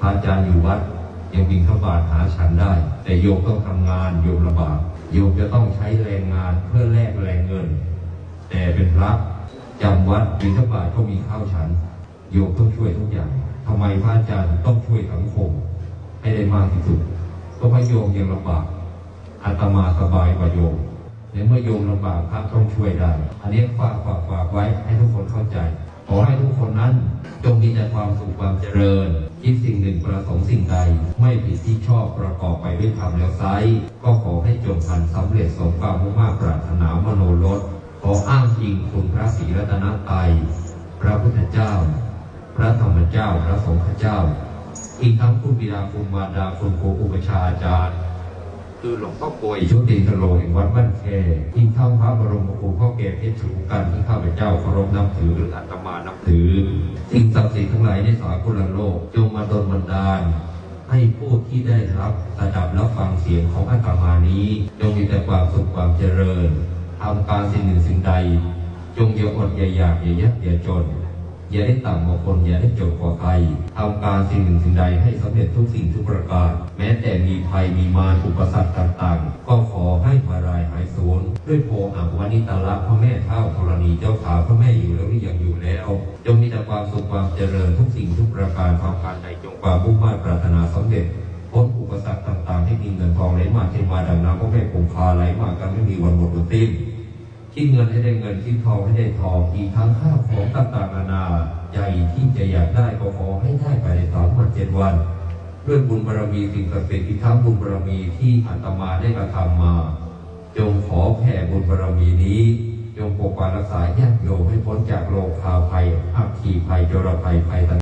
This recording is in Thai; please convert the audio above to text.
พระอาจารย์อยู่วัดยังบินเข้าบาทหาฉันได้ แต่โยมต้องทำงานโยมลำบากโยมจะต้องใช้แรงงานเพื่อแลกแรงเงิน แต่เป็นพระจำวัดบิณฑบาตก็มีข้าวฉัน โยมต้องช่วยทุกอย่างทำไมพระอาจารย์ต้องช่วยสังคมให้ได้มากที่สุดเพราะพระโยมยังลำบากอาตมาสบายกว่าโยมในเมื่อโยมลำบากพระต้องช่วยได้ อันนี้ฝากฝากฝากไว้ให้ทุกคนเข้าใจ ขอให้ทุกคนนั้นจงมีแต่ความสุขความเจริญคิดสิ่งหนึ่งประสงค์สิ่งใด ไม่ผิดที่ชอบประกอบไปด้วยธรรมแล้วไซก็ขอให้จงพันสำเร็จสมความมุ่งมา่ปรารถนามโนรสขออ้างอิงคุณพระศรีรัตนตรัยพระพุทธเจ้า พระธรรมเจ้า พระสงฆ์เจ้า อีกทั้งคุณบิดาคุณมารดาคุณครูอุปชาอาจารย์ คือหลวงพ่อป่วยชุติสโลแห่งวัดบ้านแคอีกทั้งพระบรมครูพ่อแก่เพชรชูกันที่ข้าพเจ้าเคารพนับถือหรืออาตมานับถือ สิ่งศักดิ์สิทธิ์ทั้งหลายในสากลโลก จงมาดลบันดาล ให้ผู้ที่ได้รับสดับรับฟังเสียงของอาตมานี้จงมีแต่ความสุขความเจริญทำการสิ่งหนึ่งสิ่งใด จงอย่าอดอย่าอยากอย่ายักอย่าจน อย่าได้ต่ำกว่าคน อย่าได้จนกว่าใครทำการสิ่งหนึ่งสิ่งใดให้สำเร็จทุกสิ่งทุกประการ แม้แต่มีภัยมีมารอุปสรรคต่างๆ ก็ขอให้มารายหายสูญด้วยโพหังวานิตาละพระแม่เท่าธรณีเจ้าขาพระแม่อยู่แล้วหรือยังอยู่แล้ว จงมีแต่ความสุขความเจริญทุกสิ่งทุกประการความการใดจงความมุ่งมั่นปรารถนาสำเร็จพ้นอุปสรรคต่างๆ ให้มีเงินทองไหลมาเทมาดังน้ำก็แม่คงคาไหลมากันไม่มีวันหมดวันสิ้น คิดเงินให้ได้เงินคิดทองให้ได้ทองอีกทั้งข้าวของต่างๆนานาใจที่จะอยากได้ก็ขอให้ได้ภายในสามวันเจ็ดวันด้วยบุญบารมีสิ่งศักดิ์สิทธิ์อีกทั้งบุญบารมีที่อาตมาได้กระทำมา จงขอแผ่บุญบารมีนี้จงปกปักรักษาญาติโยมให้พ้นจากโรคข่าภัยอัคคีภัยจรภัยภัยต่าง